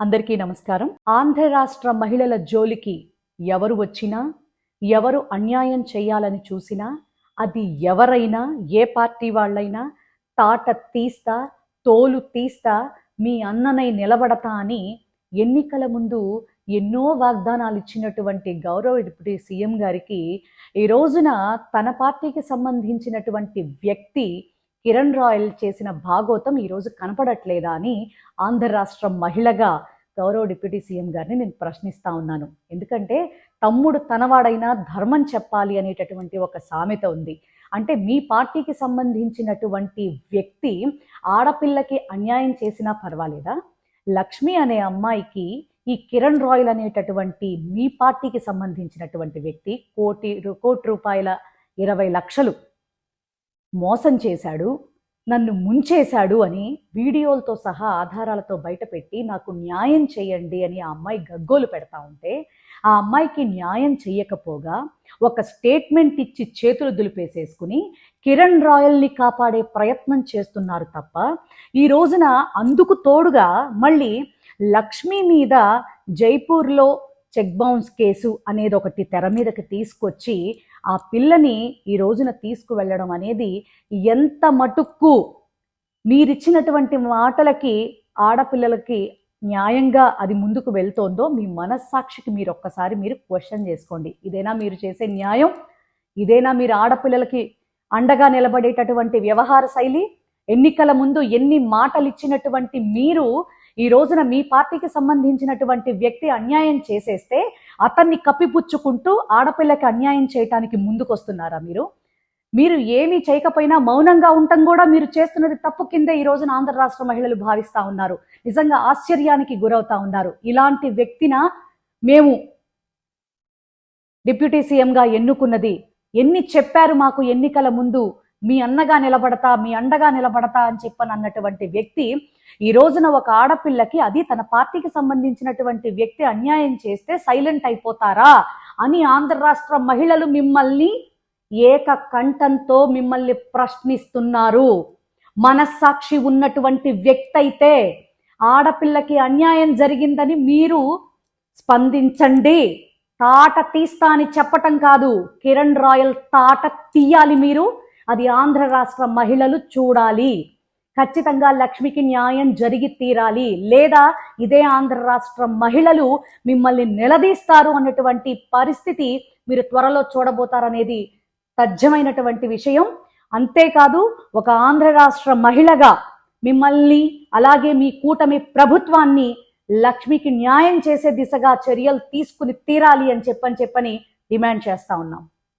అందరికీ నమస్కారం. ఆంధ్ర రాష్ట్ర మహిళల జోలికి ఎవరు వచ్చినా ఎవరు అన్యాయం చేయాలని చూసినా అది ఎవరైనా ఏ పార్టీ వాళ్ళైనా తాట తీస్తా తోలు తీస్తా మీ అన్ననై నిలబడతా అని ఎన్నికల ముందు ఎన్నో వాగ్దానాలు ఇచ్చినటువంటి గౌరవ డిప్యూటీ సీఎం గారికి ఈ రోజున తన పార్టీకి సంబంధించినటువంటి వ్యక్తి కిరణ్ రాయల్ చేసిన భాగోతం ఈరోజు కనపడట్లేదా అని ఆంధ్ర రాష్ట్ర మహిళగా గౌరవ డిప్యూటీ సీఎం గారిని నేను ప్రశ్నిస్తా ఉన్నాను. ఎందుకంటే తమ్ముడు తనవాడైనా ధర్మం చెప్పాలి అనేటటువంటి ఒక సామెత ఉంది. అంటే మీ పార్టీకి సంబంధించినటువంటి వ్యక్తి ఆడపిల్లకి అన్యాయం చేసినా పర్వాలేదా? లక్ష్మి అనే అమ్మాయికి ఈ కిరణ్ రాయల్ అనేటటువంటి మీ పార్టీకి సంబంధించినటువంటి వ్యక్తి కోటి కోటి రూపాయల ఇరవై లక్షలు మోసం చేశాడు నన్ను ముంచేశాడు అని వీడియోలతో సహా ఆధారాలతో బయటపెట్టి నాకు న్యాయం చేయండి అని ఆ అమ్మాయి గగ్గోలు పెడతా ఉంటే ఆ అమ్మాయికి న్యాయం చెయ్యకపోగా ఒక స్టేట్మెంట్ ఇచ్చి చేతులు దులిపేసేసుకుని కిరణ్ రాయల్ని కాపాడే ప్రయత్నం చేస్తున్నారు తప్ప ఈ రోజున అందుకు తోడుగా మళ్ళీ లక్ష్మి మీద జైపూర్లో చెక్ బౌన్స్ కేసు అనేది ఒకటి తెర మీదకి తీసుకొచ్చి ఆ పిల్లని ఈ రోజున తీసుకువెళ్ళడం అనేది ఎంత మటుక్కు? మీరిచ్చినటువంటి మాటలకి ఆడపిల్లలకి న్యాయంగా అది ముందుకు వెళ్తోందో మీ మనస్సాక్షికి మీరు ఒక్కసారి మీరు క్వశ్చన్ చేసుకోండి. ఇదేనా మీరు చేసే న్యాయం? ఇదేనా మీరు ఆడపిల్లలకి అండగా నిలబడేటటువంటి వ్యవహార శైలి? ఎన్నికల ముందు ఎన్ని మాటలు ఇచ్చినటువంటి మీరు ఈ రోజున మీ పార్టీకి సంబంధించినటువంటి వ్యక్తి అన్యాయం చేసేస్తే అతన్ని కప్పిపుచ్చుకుంటూ ఆడపిల్లకి అన్యాయం చేయటానికి ముందుకొస్తున్నారా మీరు? మీరు ఏమీ చేయకపోయినా మౌనంగా ఉండటం కూడా మీరు చేస్తున్నది తప్పు కింద ఈ రోజున ఆంధ్ర రాష్ట్ర మహిళలు భావిస్తా ఉన్నారు. నిజంగా ఆశ్చర్యానికి గురవుతా ఉన్నారు. ఇలాంటి వ్యక్తిన మేము డిప్యూటీ సీఎంగా ఎన్నుకున్నది ఎన్ని చెప్పారు మాకు ఎన్నికల ముందు మీ అన్నగా నిలబడతా మీ అండగా నిలబడతా అని చెప్పని అన్నటువంటి వ్యక్తి ఈ రోజున ఒక ఆడపిల్లకి అది తన పార్టీకి సంబంధించినటువంటి వ్యక్తి అన్యాయం చేస్తే సైలెంట్ అయిపోతారా అని ఆంధ్ర రాష్ట్ర మహిళలు మిమ్మల్ని ఏక కంఠంతో మిమ్మల్ని ప్రశ్నిస్తున్నారు. మనస్సాక్షి ఉన్నటువంటి వ్యక్తి అయితే ఆడపిల్లకి అన్యాయం జరిగిందని మీరు స్పందించండి. తాట తీస్తా అని చెప్పటం కాదు. కిరణ్ రాయల్ తాట తీయాలి మీరు. అది ఆంధ్ర రాష్ట్ర మహిళలు చూడాలి. ఖచ్చితంగా లక్ష్మికి న్యాయం జరిగి తీరాలి. లేదా ఇదే ఆంధ్ర రాష్ట్ర మహిళలు మిమ్మల్ని నిలదీస్తారు అన్నటువంటి పరిస్థితి మీరు త్వరలో చూడబోతారనేది తథ్యమైనటువంటి విషయం. అంతేకాదు ఒక ఆంధ్ర రాష్ట్ర మహిళగా మిమ్మల్ని అలాగే మీ కూటమి ప్రభుత్వాన్ని లక్ష్మికి న్యాయం చేసే దిశగా చర్యలు తీసుకుని తీరాలి అని చెప్పని చెప్పని డిమాండ్ చేస్తా ఉన్నాం.